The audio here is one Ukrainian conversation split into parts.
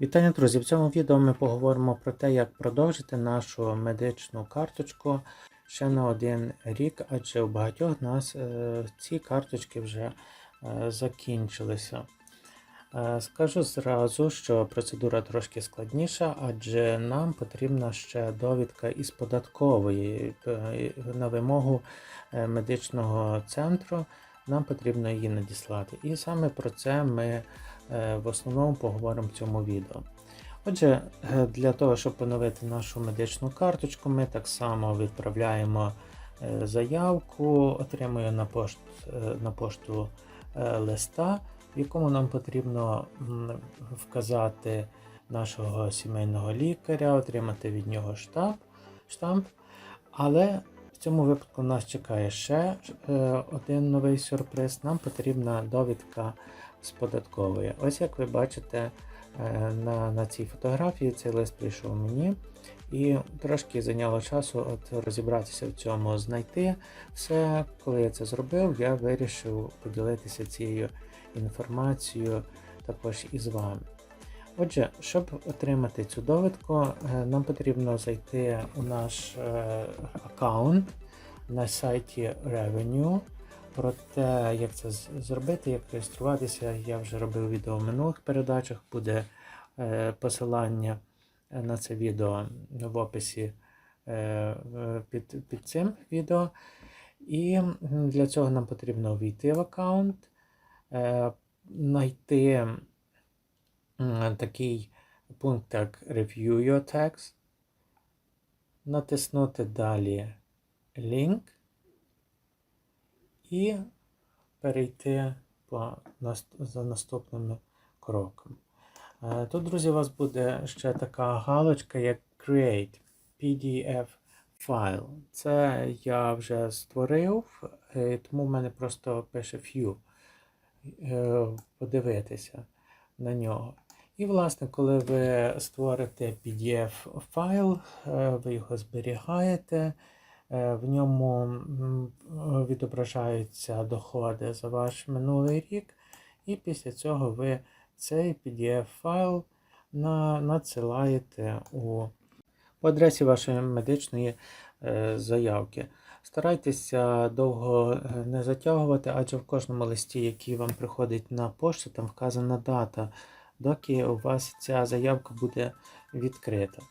Вітання, друзі! В цьому відео ми поговоримо про те, як продовжити нашу медичну карточку ще на один рік, адже у багатьох нас е, ці карточки вже е, закінчилися. Е, Скажу зразу, що процедура трошки складніша, адже нам потрібна ще довідка із податкової на вимогу медичного центру. Нам потрібно її надіслати. І саме про це ми в основному поговоримо в цьому відео. Отже, е, для того, щоб поновити нашу медичну карточку, ми так само відправляємо е, заявку, отримуємо на, пошт, е, на пошту е, листа, в якому нам потрібно вказати нашого сімейного лікаря, отримати від нього штамп, штамп. Але в цьому випадку нас чекає ще е, один новий сюрприз. Нам потрібна довідка з податкової. Ось як ви бачите е, на, на цій фотографії, цей лист прийшов мені. І трошки зайняло часу от розібратися в цьому, знайти все. Коли я це зробив, я вирішив поділитися цією інформацією також із вами. Отже, щоб отримати цю довідку, е, нам потрібно зайти у наш е, аккаунт на сайті Revenue. Про те, як це зробити, як реєструватися, я вже робив відео в минулих передачах. Буде е, посилання на це відео в описі е, під, під цим відео. І для цього нам потрібно війти в аккаунт, е, знайти такий пункт, як Review Your Text, натиснути далі Link і перейти по, за наступними кроками. Е, Тут, друзі, у вас буде ще така галочка, як Create PDF файл. Це я вже створив, е, тому в мене просто пише View. Е, Подивитися на нього. І, власне, коли ви створите PDF-файл, е, ви його зберігаєте, в ньому відображаються доходи за ваш минулий рік, і після цього ви цей PDF-файл на, надсилаєте у, по адресі вашої медичної е, заявки. Старайтеся довго е, не затягувати, адже в кожному листі, який вам приходить на пошту, там вказана дата, доки у вас ця заявка буде відкрита.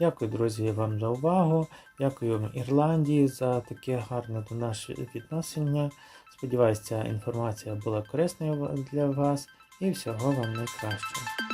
Дякую, друзі, вам за увагу. Дякую Ірландії за таке гарне до нас відношення. Сподіваюся, ця інформація була корисною для вас і всього вам найкращого.